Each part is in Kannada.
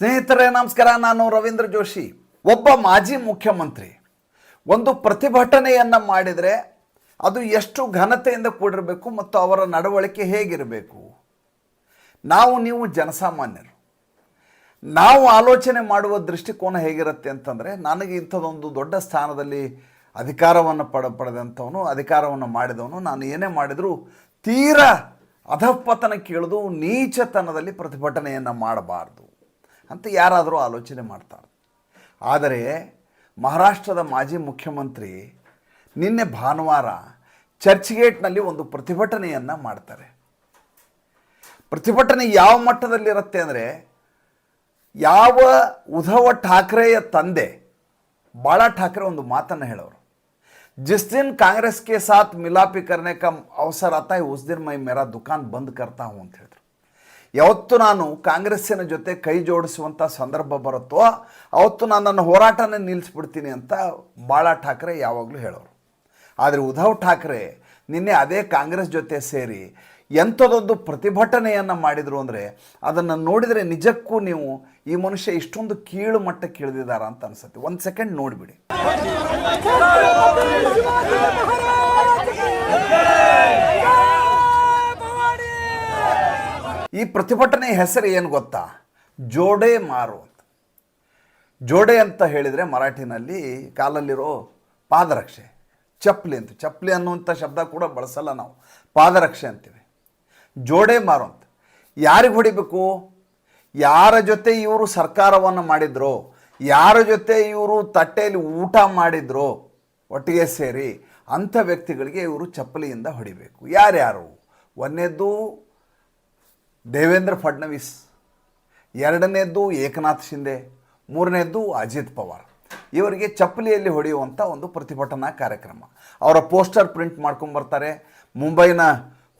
ಸ್ನೇಹಿತರೆ, ನಮಸ್ಕಾರ. ನಾನು ರವೀಂದ್ರ ಜೋಶಿ. ಒಬ್ಬ ಮಾಜಿ ಮುಖ್ಯಮಂತ್ರಿ. ಒಂದು ಪ್ರತಿಭಟನೆಯನ್ನು ಮಾಡಿದರೆ ಅದು ಎಷ್ಟು ಘನತೆಯಿಂದ ಕೂಡಿರಬೇಕು ಮತ್ತು ಅವರ ನಡವಳಿಕೆ ಹೇಗಿರಬೇಕು? ನಾವು, ನೀವು ಜನಸಾಮಾನ್ಯರು. ನಾವು ಆಲೋಚನೆ ಮಾಡುವ ದೃಷ್ಟಿಕೋನ ಹೇಗಿರುತ್ತೆ ಅಂತಂದರೆ, ನನಗೆ ಇಂಥದ್ದೊಂದು ದೊಡ್ಡ ಸ್ಥಾನದಲ್ಲಿ ಅಧಿಕಾರವನ್ನು ಪಡ, ಪಡೆದಂಥವನು, ಅಧಿಕಾರವನ್ನು ಮಾಡಿದವನು, ನಾನು ಏನೇ ಮಾಡಿದರೂ ತೀರಾ ಅಧಃಪತನ ಕೇಳಿದು, ನೀಚತನದಲ್ಲಿ ಪ್ರತಿಭಟನೆಯನ್ನು ಮಾಡಬಾರ್ದು. ಅಂತ ಯಾರಾದರೂ ಆಲೋಚನೆ ಮಾಡ್ತಾರೆ ಆದರೆ ಮಹಾರಾಷ್ಟ್ರದ ಮಾಜಿ ಮುಖ್ಯಮಂತ್ರಿ ನಿನ್ನೆ ಭಾನುವಾರ ಚರ್ಚ್ಗೇಟ್ನಲ್ಲಿ ಒಂದು ಪ್ರತಿಭಟನೆಯನ್ನು ಮಾಡ್ತಾರೆ ಪ್ರತಿಭಟನೆ ಯಾವ ಮಟ್ಟದಲ್ಲಿರುತ್ತೆ ಅಂದರೆ ಯಾವ ಉದ್ಧವ ಠಾಕ್ರೆಯ ತಂದೆ ಬಾಳಾ ಠಾಕ್ರೆ ಒಂದು ಮಾತನ್ನು ಹೇಳೋರು जिस दिन कांग्रेस के साथ मिलापी करने का अवसर आता है उस दिन मैं मेरा दुकान ಬಂದ್ करता हूँ ಅಂತ ಹೇಳಿದ್ರು ಯಾವತ್ತು ನಾನು ಕಾಂಗ್ರೆಸ್ಸಿನ ಜೊತೆ ಕೈ ಜೋಡಿಸುವಂಥ ಸಂದರ್ಭ ಬರುತ್ತೋ, ಅವತ್ತು ನಾನು ನನ್ನ ಹೋರಾಟನೇ ನಿಲ್ಲಿಸ್ಬಿಡ್ತೀನಿ ಅಂತ ಬಾಳಾ ಠಾಕ್ರೆ ಯಾವಾಗಲೂ ಹೇಳೋರು. ಆದರೆ ಉದ್ಧವ್ ಠಾಕ್ರೆ ನಿನ್ನೆ ಅದೇ ಕಾಂಗ್ರೆಸ್ ಜೊತೆ ಸೇರಿ ಎಂಥದೊಂದು ಪ್ರತಿಭಟನೆಯನ್ನು ಮಾಡಿದರು ಅಂದರೆ ಅದನ್ನು ನೋಡಿದರೆ ನಿಜಕ್ಕೂ ನೀವು ಈ ಮನುಷ್ಯ ಇಷ್ಟೊಂದು ಕೀಳು ಮಟ್ಟಕ್ಕೆ ಇಳಿದಿದ್ದಾರ ಅಂತ ಅನಿಸುತ್ತೆ. ಒಂದು ಸೆಕೆಂಡ್ ನೋಡಿಬಿಡಿ. ಈ ಪ್ರತಿಭಟನೆ ಹೆಸರು ಏನು ಗೊತ್ತಾ? ಜೋಡೆ ಮಾರು ಅಂತ. ಜೋಡೆ ಅಂತ ಹೇಳಿದರೆ ಮರಾಠಿನಲ್ಲಿ ಕಾಲಲ್ಲಿರೋ ಪಾದರಕ್ಷೆ. ಚಪ್ಪಲಿ ಅಂತ. ಚಪ್ಪಲಿ ಅನ್ನುವಂಥ ಶಬ್ದ ಕೂಡ ಬಳಸಲ್ಲ ನಾವು. ಪಾದರಕ್ಷೆ ಅಂತೀವಿ. ಜೋಡೆ ಮಾರು ಅಂತ. ಯಾರಿಗೆ ಹೊಡಿಬೇಕು? ಯಾರ ಜೊತೆ ಇವರು ಸರ್ಕಾರವನ್ನು ಮಾಡಿದ್ರು, ಯಾರ ಜೊತೆ ಇವರು ತಟ್ಟೆಯಲ್ಲಿ ಊಟ ಮಾಡಿದ್ರು, ಒಟ್ಟಿಗೆ ಸೇರಿ ಅಂಥ ವ್ಯಕ್ತಿಗಳಿಗೆ ಇವರು ಚಪ್ಪಲಿಯಿಂದ ಹೊಡಿಬೇಕು. ಯಾರ್ಯಾರು? ಒಂದನೇದ್ದು ದೇವೇಂದ್ರ ಫಡ್ನವೀಸ್, ಎರಡನೇದ್ದು ಏಕನಾಥ್ ಶಿಂದೆ ಮೂರನೇದ್ದು ಅಜಿತ್ ಪವಾರ್. ಇವರಿಗೆ ಚಪ್ಪಲಿಯಲ್ಲಿ ಹೊಡೆಯುವಂಥ ಒಂದು ಪ್ರತಿಭಟನಾ ಕಾರ್ಯಕ್ರಮ. ಅವರ ಪೋಸ್ಟರ್ ಪ್ರಿಂಟ್ ಮಾಡ್ಕೊಂಬರ್ತಾರೆ ಮುಂಬೈನ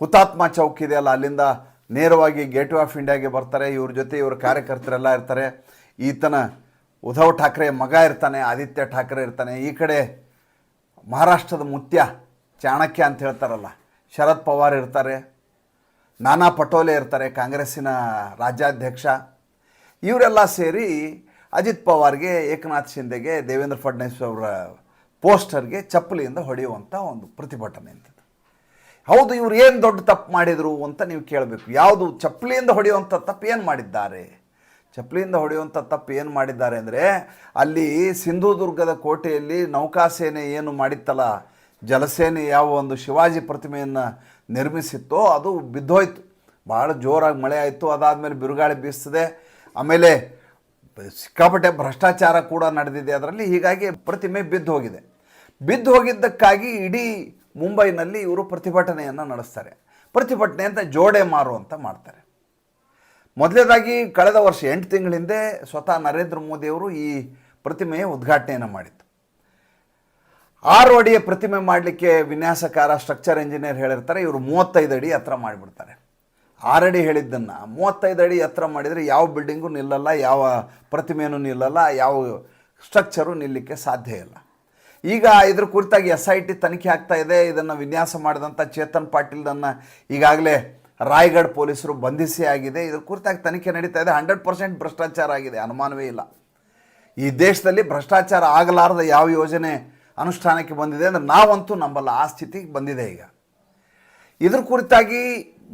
ಹುತಾತ್ಮ ಚೌಕ್ ಇದೆಯಲ್ಲ ಅಲ್ಲಿಂದ ನೇರವಾಗಿ ಗೇಟ್ ವೇ ಆಫ್ ಇಂಡಿಯಾಗೆ ಬರ್ತಾರೆ. ಇವ್ರ ಜೊತೆ ಇವ್ರ ಕಾರ್ಯಕರ್ತರೆಲ್ಲ ಇರ್ತಾರೆ. ಈತನ ಉದ್ಧವ್ ಠಾಕ್ರೆ ಮಗ ಇರ್ತಾನೆ, ಆದಿತ್ಯ ಠಾಕ್ರೆ ಇರ್ತಾನೆ. ಈ ಕಡೆ ಮಹಾರಾಷ್ಟ್ರದ ಮುತ್ಯ, ಚಾಣಕ್ಯ ಅಂತ ಹೇಳ್ತಾರಲ್ಲ, ಶರದ್ ಪವಾರ್ ಇರ್ತಾರೆ. ನಾನಾ ಪಟೋಲೆ ಇರ್ತಾರೆ, ಕಾಂಗ್ರೆಸ್ಸಿನ ರಾಜ್ಯಾಧ್ಯಕ್ಷ. ಇವರೆಲ್ಲ ಸೇರಿ ಅಜಿತ್ ಪವಾರ್ಗೆ, ಏಕನಾಥ್ ಶಿಂದೆಗೆ, ದೇವೇಂದ್ರ ಫಡ್ನವೀಸ್ ಅವರ ಪೋಸ್ಟರ್ಗೆ ಚಪ್ಪಲಿಯಿಂದ ಹೊಡೆಯುವಂಥ ಒಂದು ಪ್ರತಿಭಟನೆ ಅಂತ ಹೌದು, ಇವ್ರು ಏನು ದೊಡ್ಡ ತಪ್ಪು ಮಾಡಿದರು ಅಂತ ನೀವು ಕೇಳಬೇಕು. ಯಾವುದು ಚಪ್ಪಲಿಯಿಂದ ಹೊಡೆಯುವಂಥ ತಪ್ಪು ಏನು ಮಾಡಿದ್ದಾರೆ? ಚಪ್ಪಲಿಯಿಂದ ಹೊಡೆಯುವಂಥ ತಪ್ಪು ಏನು ಮಾಡಿದ್ದಾರೆ ಅಂದರೆ ಅಲ್ಲಿ ಸಿಂಧುದುರ್ಗದ ಕೋಟೆಯಲ್ಲಿ ನೌಕಾಸೇನೆ ಏನು ಮಾಡಿತ್ತಲ್ಲ ಜಲಸೇನೆ ಯಾವ ಒಂದು ಶಿವಾಜಿ ಪ್ರತಿಮೆಯನ್ನು ನಿರ್ಮಿಸಿತ್ತೋ ಅದು ಬಿದ್ದೋಯ್ತು. ಭಾಳ ಜೋರಾಗಿ ಮಳೆ ಆಯಿತು. ಅದಾದಮೇಲೆ ಬಿರುಗಾಳಿ ಬೀಸ್ತದೆ. ಆಮೇಲೆ ಸಿಕ್ಕಾಪಟ್ಟೆ ಭ್ರಷ್ಟಾಚಾರ ಕೂಡ ನಡೆದಿದೆ ಅದರಲ್ಲಿ. ಹೀಗಾಗಿ ಪ್ರತಿಮೆ ಬಿದ್ದು ಹೋಗಿದೆ. ಬಿದ್ದು ಹೋಗಿದ್ದಕ್ಕಾಗಿ ಇಡೀ ಮುಂಬೈನಲ್ಲಿ ಇವರು ಪ್ರತಿಭಟನೆಯನ್ನು ನಡೆಸ್ತಾರೆ. ಪ್ರತಿಭಟನೆ ಅಂತ ಜೋಡೆ ಮಾರು ಅಂತ ಮಾಡ್ತಾರೆ. ಮೊದಲನೇದಾಗಿ ಕಳೆದ ವರ್ಷ ಎಂಟು ತಿಂಗಳ ಹಿಂದೆ ಸ್ವತಃ ನರೇಂದ್ರ ಮೋದಿಯವರು ಈ ಪ್ರತಿಮೆಯ ಉದ್ಘಾಟನೆಯನ್ನು ಮಾಡಿತ್ತು ಆರು ಅಡಿಯ ಪ್ರತಿಮೆ ಮಾಡಲಿಕ್ಕೆ ವಿನ್ಯಾಸಕಾರ ಸ್ಟ್ರಕ್ಚರ್ ಇಂಜಿನಿಯರ್ ಹೇಳಿರ್ತಾರೆ, ಇವರು ಮೂವತ್ತೈದು ಅಡಿ ಹತ್ರ ಮಾಡಿಬಿಡ್ತಾರೆ. ಆರಡಿ ಹೇಳಿದ್ದನ್ನು ಮೂವತ್ತೈದು ಅಡಿ ಹತ್ರ ಮಾಡಿದರೆ ಯಾವ ಬಿಲ್ಡಿಂಗು ನಿಲ್ಲಲ್ಲ, ಯಾವ ಪ್ರತಿಮೆಯೂ ನಿಲ್ಲಲ್ಲ, ಯಾವ ಸ್ಟ್ರಕ್ಚರು ನಿಲ್ಲಕ್ಕೆ ಸಾಧ್ಯ ಇಲ್ಲ. ಈಗ ಇದ್ರ ಕುರಿತಾಗಿ ಎಸ್ ಐ ಟಿ ತನಿಖೆ ಆಗ್ತಾ ಇದೆ, ಇದನ್ನು ವಿನ್ಯಾಸ ಮಾಡಿದಂಥ ಚೇತನ್ ಪಾಟೀಲ್ದನ್ನು ಈಗಾಗಲೇ ರಾಯಗಢ ಪೊಲೀಸರು ಬಂಧಿಸಿ ಆಗಿದೆ. ಇದ್ರ ಕುರಿತಾಗಿ ತನಿಖೆ ನಡೀತಾ ಇದೆ, ಹಂಡ್ರೆಡ್ ಪರ್ಸೆಂಟ್ ಭ್ರಷ್ಟಾಚಾರ ಆಗಿದೆ, ಅನುಮಾನವೇ ಇಲ್ಲ. ಈ ದೇಶದಲ್ಲಿ ಭ್ರಷ್ಟಾಚಾರ ಆಗಲಾರದ ಯಾವ ಯೋಜನೆ ಅನುಷ್ಠಾನಕ್ಕೆ ಬಂದಿದೆ ಅಂದರೆ ನಾವಂತೂ ನಂಬಲ್ಲ ಆ ಸ್ಥಿತಿಗೆ ಬಂದಿದೆ ಈಗ. ಇದ್ರ ಕುರಿತಾಗಿ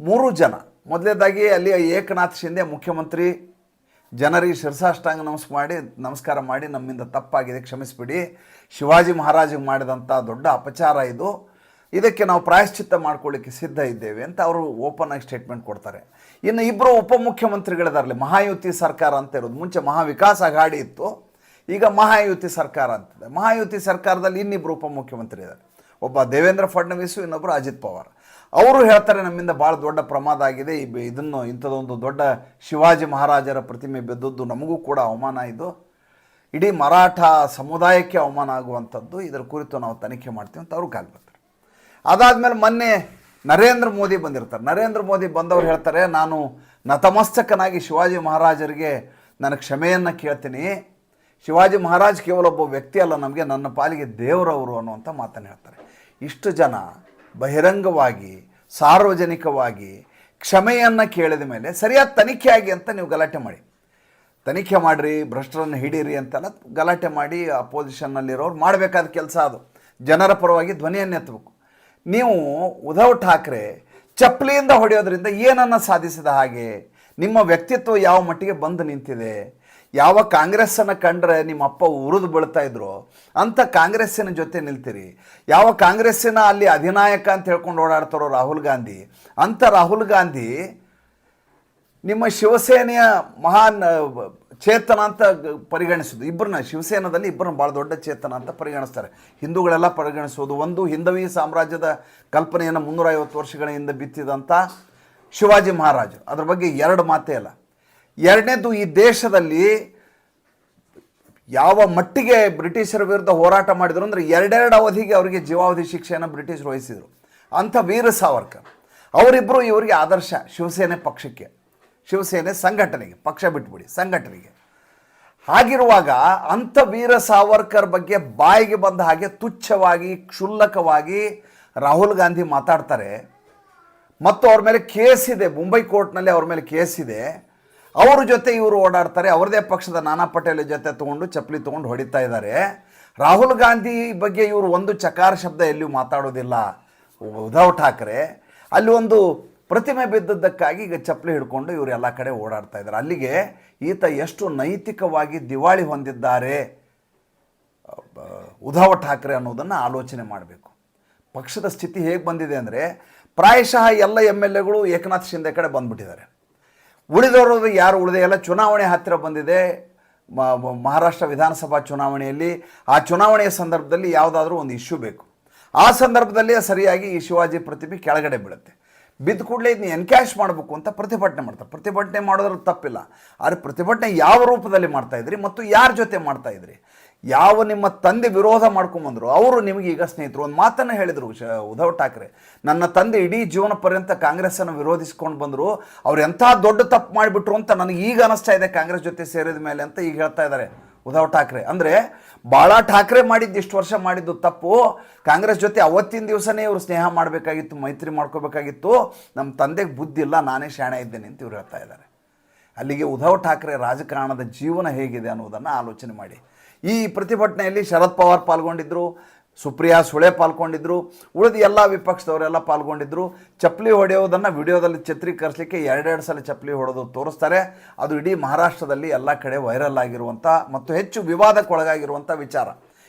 ಮೂರು ಜನ ಮೊದಲನೇದಾಗಿ ಅಲ್ಲಿ ಏಕನಾಥ್ ಶಿಂದೆ ಮುಖ್ಯಮಂತ್ರಿ, ಜನರಿಗೆ ಶಿರಸಾಷ್ಟಾಂಗ ನಮಸ್, ಮಾಡಿ, ನಮಸ್ಕಾರ ಮಾಡಿ, ನಮ್ಮಿಂದ ತಪ್ಪಾಗಿದೆ, ಕ್ಷಮಿಸಿಬಿಡಿ. ಶಿವಾಜಿ ಮಹಾರಾಜಿಗೆ ಮಾಡಿದಂಥ ದೊಡ್ಡ ಅಪಚಾರ ಇದು. ಇದಕ್ಕೆ ನಾವು ಪ್ರಾಯಶ್ಚಿತ್ತ ಮಾಡ್ಕೊಳ್ಳಿಕ್ಕೆ ಸಿದ್ಧ ಇದ್ದೇವೆ ಅಂತ ಅವರು ಓಪನ್ ಆಗಿ ಸ್ಟೇಟ್ಮೆಂಟ್ ಕೊಡ್ತಾರೆ. ಇನ್ನು ಇಬ್ಬರು ಉಪಮುಖ್ಯಮಂತ್ರಿಗಳಿದಾರಲಿ, ಮಹಾಯುತಿ ಸರ್ಕಾರ ಅಂತ ಇರೋದು. ಮುಂಚೆ ಮಹಾವಿಕಾಸ್ ಅಘಾಡಿ ಇತ್ತು. ಈಗ ಮಹಾಯುತಿ ಸರ್ಕಾರ ಅಂತಿದೆ. ಮಹಾಯುತಿ ಸರ್ಕಾರದಲ್ಲಿ ಇನ್ನಿಬ್ಬರು ಉಪಮುಖ್ಯಮಂತ್ರಿ ಇದ್ದಾರೆ ಒಬ್ಬ ದೇವೇಂದ್ರ ಫಡ್ನವೀಸು ಇನ್ನೊಬ್ಬರು ಅಜಿತ್ ಪವಾರ್. ಅವರು ಹೇಳ್ತಾರೆ, ನಮ್ಮಿಂದ ಭಾಳ ದೊಡ್ಡ ಪ್ರಮಾದ ಆಗಿದೆ. ಇದನ್ನು ಇಂಥದ್ದೊಂದು ದೊಡ್ಡ ಶಿವಾಜಿ ಮಹಾರಾಜರ ಪ್ರತಿಮೆ ಬಿದ್ದದ್ದು ನಮಗೂ ಕೂಡ ಅವಮಾನ ಇದು. ಇಡೀ ಮರಾಠ ಸಮುದಾಯಕ್ಕೆ ಅವಮಾನ ಆಗುವಂಥದ್ದು. ಇದರ ಕುರಿತು ನಾವು ತನಿಖೆ ಮಾಡ್ತೀವಿ ಅಂತ ಅವ್ರಿಗೆ ಕಾಲ್ ಬರ್ತಾರೆ ಅದಾದಮೇಲೆ ಮೊನ್ನೆ ನರೇಂದ್ರ ಮೋದಿ ಬಂದಿರ್ತಾರೆ. ನರೇಂದ್ರ ಮೋದಿ ಬಂದವರು ಹೇಳ್ತಾರೆ, ನಾನು ನತಮಸ್ತಕನಾಗಿ ಶಿವಾಜಿ ಮಹಾರಾಜರಿಗೆ ನಾನು ಕ್ಷಮೆಯನ್ನು ಕೇಳ್ತೀನಿ. ಶಿವಾಜಿ ಮಹಾರಾಜ್ ಕೇವಲ ಒಬ್ಬ ವ್ಯಕ್ತಿ ಅಲ್ಲ, ನಮಗೆ ನನ್ನ ಪಾಲಿಗೆ ದೇವರವರು ಅನ್ನುವಂಥ ಮಾತನ್ನು ಹೇಳ್ತಾರೆ. ಇಷ್ಟು ಜನ ಬಹಿರಂಗವಾಗಿ, ಸಾರ್ವಜನಿಕವಾಗಿ ಕ್ಷಮೆಯನ್ನು ಕೇಳಿದ ಮೇಲೆ ಸರಿಯಾದ ತನಿಖೆ ಆಗಿ ಅಂತ ನೀವು ಗಲಾಟೆ ಮಾಡಿ. ತನಿಖೆ ಮಾಡಿರಿ, ಭ್ರಷ್ಟರನ್ನು ಹಿಡೀರಿ ಅಂತೆಲ್ಲ ಗಲಾಟೆ ಮಾಡಿ ಅಪೋಸಿಷನ್ನಲ್ಲಿರೋರು ಮಾಡಬೇಕಾದ ಕೆಲಸ ಅದು. ಜನರ ಪರವಾಗಿ ಧ್ವನಿಯನ್ನು ಎತ್ತಬೇಕು. ನೀವು ಉದ್ಧವ್ ಠಾಕ್ರೆ ಚಪ್ಪಲಿಯಿಂದ ಹೊಡೆಯೋದ್ರಿಂದ ಏನನ್ನು ಸಾಧಿಸಿದ ಹಾಗೆ ನಿಮ್ಮ ವ್ಯಕ್ತಿತ್ವ ಯಾವ ಮಟ್ಟಿಗೆ ಬಂದು ನಿಂತಿದೆ? ಯಾವ ಕಾಂಗ್ರೆಸ್ಸನ್ನು ಕಂಡ್ರೆ ನಿಮ್ಮ ಅಪ್ಪ ಉರಿದು ಬೀಳ್ತಾ ಇದ್ರು ಅಂಥ ಕಾಂಗ್ರೆಸ್ಸಿನ ಜೊತೆ ನಿಲ್ತೀರಿ. ಯಾವ ಕಾಂಗ್ರೆಸ್ಸಿನ ಅಲ್ಲಿ ಅಧಿನಾಯಕ ಅಂತ ಹೇಳ್ಕೊಂಡು ಓಡಾಡ್ತಾರೋ ರಾಹುಲ್ ಗಾಂಧಿ ಅಂಥ ರಾಹುಲ್ ಗಾಂಧಿ ನಿಮ್ಮ ಶಿವಸೇನೆಯ ಮಹಾನ್ ಚೇತನ ಅಂತ ಪರಿಗಣಿಸೋದು. ಇಬ್ಬರನ್ನ ಶಿವಸೇನದಲ್ಲಿ ಇಬ್ಬರನ್ನ ಭಾಳ ದೊಡ್ಡ ಚೇತನ ಅಂತ ಪರಿಗಣಿಸ್ತಾರೆ. ಹಿಂದೂಗಳೆಲ್ಲ ಪರಿಗಣಿಸೋದು ಒಂದು, ಹಿಂದವಿ ಸಾಮ್ರಾಜ್ಯದ ಕಲ್ಪನೆಯನ್ನು ಮುನ್ನೂರೈವತ್ತು ವರ್ಷಗಳ ಹಿಂದೆ ಬಿತ್ತಿದಂಥ ಶಿವಾಜಿ ಮಹಾರಾಜರು. ಅದ್ರ ಬಗ್ಗೆ ಎರಡು ಮಾತೇ ಇಲ್ಲ ಎರಡನೇದು ಈ ದೇಶದಲ್ಲಿ ಯಾವ ಮಟ್ಟಿಗೆ ಬ್ರಿಟಿಷರ ವಿರುದ್ಧ ಹೋರಾಟ ಮಾಡಿದರು ಅಂದರೆ ಎರಡೆರಡು ಅವಧಿಗೆ ಅವರಿಗೆ ಜೀವಾವಧಿ ಶಿಕ್ಷೆಯನ್ನು ಬ್ರಿಟಿಷರು ವಹಿಸಿದರು. ಅಂಥ ವೀರ ಸಾವರ್ಕರ್. ಅವರಿಬ್ಬರು ಇವರಿಗೆ ಆದರ್ಶ ಶಿವಸೇನೆ ಪಕ್ಷಕ್ಕೆ, ಶಿವಸೇನೆ ಸಂಘಟನೆಗೆ, ಪಕ್ಷ ಬಿಟ್ಬಿಡಿ, ಸಂಘಟನೆಗೆ. ಹಾಗಿರುವಾಗ ಅಂಥ ವೀರ ಸಾವರ್ಕರ್ ಬಗ್ಗೆ ಬಾಯಿಗೆ ಬಂದ ಹಾಗೆ ತುಚ್ಛವಾಗಿ, ಕ್ಷುಲ್ಲಕವಾಗಿ ರಾಹುಲ್ ಗಾಂಧಿ ಮಾತಾಡ್ತಾರೆ. ಮತ್ತು ಅವ್ರ ಮೇಲೆ ಕೇಸ್ ಇದೆ, ಮುಂಬೈ ಕೋರ್ಟ್ನಲ್ಲಿ ಅವ್ರ ಮೇಲೆ ಕೇಸ್ ಇದೆ. ಅವ್ರ ಜೊತೆ ಇವರು ಓಡಾಡ್ತಾರೆ, ಅವ್ರದೇ ಪಕ್ಷದ ನಾನಾ ಪಟೇಲ್ ಜೊತೆ ತೊಗೊಂಡು ಚಪ್ಪಲಿ ತೊಗೊಂಡು ಹೊಡಿತಾ ಇದ್ದಾರೆ. ರಾಹುಲ್ ಗಾಂಧಿ ಬಗ್ಗೆ ಇವರು ಒಂದು ಚಕಾರ ಶಬ್ದ ಎಲ್ಲಿಯೂ ಮಾತಾಡೋದಿಲ್ಲ. ಉದ್ಧವ್ ಠಾಕ್ರೆ, ಅಲ್ಲಿ ಒಂದು ಪ್ರತಿಮೆ ಬಿದ್ದದ್ದಕ್ಕಾಗಿ ಈಗ ಚಪ್ಪಲಿ ಹಿಡ್ಕೊಂಡು ಇವರು ಎಲ್ಲ ಕಡೆ ಓಡಾಡ್ತಾ ಇದ್ದಾರೆ. ಅಲ್ಲಿಗೆ ಈತ ಎಷ್ಟು ನೈತಿಕವಾಗಿ ದಿವಾಳಿ ಹೊಂದಿದ್ದಾರೆ ಉದ್ಧವ್ ಠಾಕ್ರೆ ಅನ್ನೋದನ್ನು ಆಲೋಚನೆ ಮಾಡಬೇಕು. ಪಕ್ಷದ ಸ್ಥಿತಿ ಹೇಗೆ ಬಂದಿದೆ ಅಂದರೆ, ಪ್ರಾಯಶಃ ಎಲ್ಲ ಎಂ ಎಲ್ ಎಗಳು ಏಕನಾಥ್ ಶಿಂದೆ ಕಡೆ ಬಂದ್ಬಿಟ್ಟಿದ್ದಾರೆ. ಉಳಿದವರು ಯಾರು ಉಳಿದೇ ಇಲ್ಲ. ಚುನಾವಣೆ ಹತ್ತಿರ ಬಂದಿದೆ. ಮಹಾರಾಷ್ಟ್ರ ವಿಧಾನಸಭಾ ಚುನಾವಣೆಯಲ್ಲಿ ಆ ಚುನಾವಣೆಯ ಸಂದರ್ಭದಲ್ಲಿ ಯಾವುದಾದ್ರೂ ಒಂದು ಇಶ್ಯೂ ಬೇಕು. ಆ ಸಂದರ್ಭದಲ್ಲಿ ಸರಿಯಾಗಿ ಈ ಶಿವಾಜಿ ಪ್ರತಿಮೆ ಕೆಳಗಡೆ ಬೀಳುತ್ತೆ. ಬಿದ್ದ ಕೂಡಲೇ ಇದನ್ನ ಎನ್ಕ್ಯಾಶ್ ಮಾಡಬೇಕು ಅಂತ ಪ್ರತಿಭಟನೆ ಮಾಡ್ತಾರೆ. ಪ್ರತಿಭಟನೆ ಮಾಡೋದ್ರ ತಪ್ಪಿಲ್ಲ. ಆದರೆ ಪ್ರತಿಭಟನೆ ಯಾವ ರೂಪದಲ್ಲಿ ಮಾಡ್ತಾ ಇದ್ರಿ ಮತ್ತು ಯಾರ ಜೊತೆ ಮಾಡ್ತಾ ಇದ್ರಿ? ಯಾವ ನಿಮ್ಮ ತಂದೆ ವಿರೋಧ ಮಾಡ್ಕೊಂಬಂದ್ರು, ಅವರು ನಿಮಗೆ ಈಗ ಸ್ನೇಹಿತರು. ಒಂದು ಮಾತನ್ನು ಹೇಳಿದರು, ಶ, ಉದ್ಧವ್ ಠಾಕ್ರೆ. ನನ್ನ ತಂದೆ ಇಡೀ ಜೀವನ ಪರ್ಯಂತ ಕಾಂಗ್ರೆಸ್ಸನ್ನು ವಿರೋಧಿಸ್ಕೊಂಡು ಬಂದರು. ಅವ್ರು ಎಂಥ ದೊಡ್ಡ ತಪ್ಪು ಮಾಡಿಬಿಟ್ರು ಅಂತ ನನಗೆ ಈಗ ಅನಿಸ್ತಾ ಇದೆ ಕಾಂಗ್ರೆಸ್ ಜೊತೆ ಸೇರಿದ ಮೇಲೆ ಅಂತ ಈಗ ಹೇಳ್ತಾ ಇದ್ದಾರೆ ಉದ್ಧವ್ ಠಾಕ್ರೆ. ಅಂದರೆ ಭಾಳ ಠಾಕ್ರೆ ಮಾಡಿದ್ದು, ಇಷ್ಟು ವರ್ಷ ಮಾಡಿದ್ದು ತಪ್ಪು. ಕಾಂಗ್ರೆಸ್ ಜೊತೆ ಅವತ್ತಿನ ದಿವಸನೇ ಇವರು ಸ್ನೇಹ ಮಾಡಬೇಕಾಗಿತ್ತು, ಮೈತ್ರಿ ಮಾಡ್ಕೋಬೇಕಾಗಿತ್ತು. ನಮ್ಮ ತಂದೆಗೆ ಬುದ್ಧಿ ಇಲ್ಲ, ನಾನೇ ಶಾಣೆ ಇದ್ದೇನೆ ಅಂತ ಇವ್ರು ಹೇಳ್ತಾ ಇದ್ದಾರೆ. ಅಲ್ಲಿಗೆ ಉದ್ಧವ್ ಠಾಕ್ರೆ ರಾಜಕಾರಣದ ಜೀವನ ಹೇಗಿದೆ ಅನ್ನೋದನ್ನು ಆಲೋಚನೆ ಮಾಡಿ. ಈ ಪ್ರತಿಭಟನೆಯಲ್ಲಿ ಶರದ್ ಪವಾರ್ ಪಾಲ್ಗೊಂಡಿದ್ದರು ಸುಪ್ರಿಯಾ ಸುಳೆ ಪಾಲ್ಗೊಂಡಿದ್ದರು ಉಳಿದ ಎಲ್ಲ ವಿಪಕ್ಷದವರೆಲ್ಲ ಪಾಲ್ಗೊಂಡಿದ್ದರು ಚಪ್ಪಲಿ ಹೊಡೆಯೋದನ್ನು ವಿಡಿಯೋದಲ್ಲಿ ಚಿತ್ರೀಕರಿಸಲಿಕ್ಕೆ ಎರಡೆರಡು ಸಲ ಚಪ್ಪಲಿ ಹೊಡೆದು ತೋರಿಸ್ತಾರೆ. ಅದು ಇಡೀ ಮಹಾರಾಷ್ಟ್ರದಲ್ಲಿ ಎಲ್ಲ ಕಡೆ ವೈರಲ್ ಆಗಿರುವಂಥ ಮತ್ತು ಹೆಚ್ಚು ವಿವಾದಕ್ಕೊಳಗಾಗಿರುವಂಥ ವಿಚಾರ.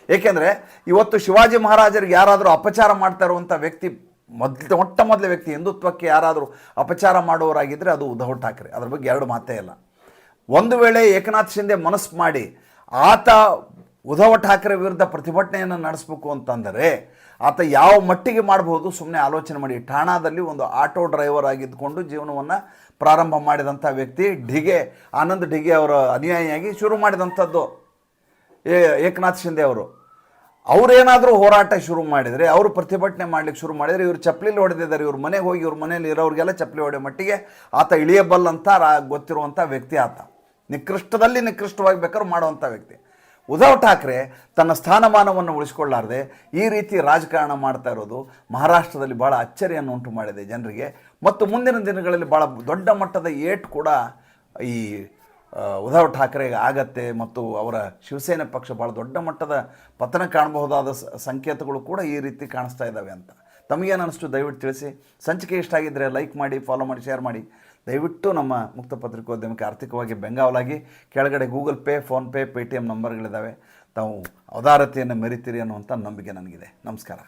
ಏಕೆಂದರೆ ಇವತ್ತು ಶಿವಾಜಿ ಮಹಾರಾಜರಿಗೆ ಯಾರಾದರೂ ಅಪಚಾರ ಮಾಡ್ತಾ ಇರುವಂಥ ವ್ಯಕ್ತಿ, ಮೊದಲು, ಮೊಟ್ಟ ಮೊದಲ ವ್ಯಕ್ತಿ ಹಿಂದುತ್ವಕ್ಕೆ ಯಾರಾದರೂ ಅಪಚಾರ ಮಾಡುವವರಾಗಿದ್ದರೆ ಅದು ಉದ್ಧವ್ ಠಾಕ್ರೆ. ಅದ್ರ ಬಗ್ಗೆ ಎರಡು ಮಾತೇ ಇಲ್ಲ. ಒಂದು ವೇಳೆ ಏಕನಾಥ್ ಶಿಂದೆ ಮನಸ್ಸು ಮಾಡಿ ಆತ ಉದ್ಧವ್ ಠಾಕ್ರೆ ವಿರುದ್ಧ ಪ್ರತಿಭಟನೆಯನ್ನು ನಡೆಸಬೇಕು ಅಂತಂದರೆ ಆತ ಯಾವ ಮಟ್ಟಿಗೆ ಮಾಡಬಹುದು ಸುಮ್ಮನೆ ಆಲೋಚನೆ ಮಾಡಿ. ಠಾಣಾದಲ್ಲಿ ಒಂದು ಆಟೋ ಡ್ರೈವರ್ ಆಗಿದ್ದುಕೊಂಡು ಜೀವನವನ್ನು ಪ್ರಾರಂಭ ಮಾಡಿದಂಥ ವ್ಯಕ್ತಿ ಢಿಗೆ, ಆನಂದ್ ಢಿಗೆ ಅವರ ಅನುಯಾಯಿಯಾಗಿ ಶುರು ಮಾಡಿದಂಥದ್ದು ಏಕನಾಥ್ ಶಿಂದೆ ಅವರು. ಅವರೇನಾದರೂ ಹೋರಾಟ ಶುರು ಮಾಡಿದರೆ, ಅವರು ಪ್ರತಿಭಟನೆ ಮಾಡ್ಲಿಕ್ಕೆ ಶುರು ಮಾಡಿದರೆ ಇವರು ಚಪ್ಪಲಿಲಿ ಹೊಡೆದಿದ್ದಾರೆ. ಇವ್ರ ಮನೆಗೆ ಹೋಗಿ ಇವ್ರ ಮನೇಲಿ ಇರೋರಿಗೆಲ್ಲ ಚಪ್ಪಲಿ ಹೊಡೆಯೋ ಮಟ್ಟಿಗೆ ಆತ ಇಳಿಯಬಲ್ಲಂತ ಗೊತ್ತಿರುವಂಥ ವ್ಯಕ್ತಿ ಆತ. ನಿಕೃಷ್ಟದಲ್ಲಿ ನಿಕೃಷ್ಟವಾಗಿ ಬೇಕಾದ್ರೂ ಮಾಡುವಂಥ ವ್ಯಕ್ತಿ. ಉದ್ಧವ್ ಠಾಕ್ರೆ ತನ್ನ ಸ್ಥಾನಮಾನವನ್ನು ಉಳಿಸಿಕೊಳ್ಳಾರದೆ ಈ ರೀತಿ ರಾಜಕಾರಣ ಮಾಡ್ತಾ ಇರೋದು ಮಹಾರಾಷ್ಟ್ರದಲ್ಲಿ ಭಾಳ ಅಚ್ಚರಿಯನ್ನು ಉಂಟು ಮಾಡಿದೆ ಜನರಿಗೆ. ಮತ್ತು ಮುಂದಿನ ದಿನಗಳಲ್ಲಿ ಭಾಳ ದೊಡ್ಡ ಮಟ್ಟದ ಏಟು ಕೂಡ ಈ ಉದ್ಧವ್ ಠಾಕ್ರೆಗೆ ಆಗತ್ತೆ ಮತ್ತು ಅವರ ಶಿವಸೇನೆ ಪಕ್ಷ ಭಾಳ ದೊಡ್ಡ ಮಟ್ಟದ ಪತನ ಕಾಣಬಹುದಾದ ಸಂಕೇತಗಳು ಕೂಡ ಈ ರೀತಿ ಕಾಣಿಸ್ತಾ ಇದ್ದಾವೆ ಅಂತ. ತಮಗೇನು ಅನಿಸ್ತು ದಯವಿಟ್ಟು ತಿಳಿಸಿ. ಸಂಚಿಕೆ ಇಷ್ಟ ಆಗಿದ್ದರೆ ಲೈಕ್ ಮಾಡಿ ಫಾಲೋ ಮಾಡಿ ಶೇರ್ ಮಾಡಿ. ದಯವಿಟ್ಟು ನಮ್ಮ ಮುಕ್ತ ಪತ್ರಿಕೋದ್ಯಮಕ್ಕೆ ಆರ್ಥಿಕವಾಗಿ ಬೆಂಗಾವಲಾಗಿ, ಕೆಳಗಡೆ Google pay PhonePe Paytm ನಂಬರ್ಗಳಿದ್ದಾವೆ ತಾವು ಔದಾರತೆಯನ್ನು ಮೆರಿತೀರಿ ಅನ್ನುವಂಥ ನಂಬಿಕೆ ನನಗಿದೆ. ನಮಸ್ಕಾರ.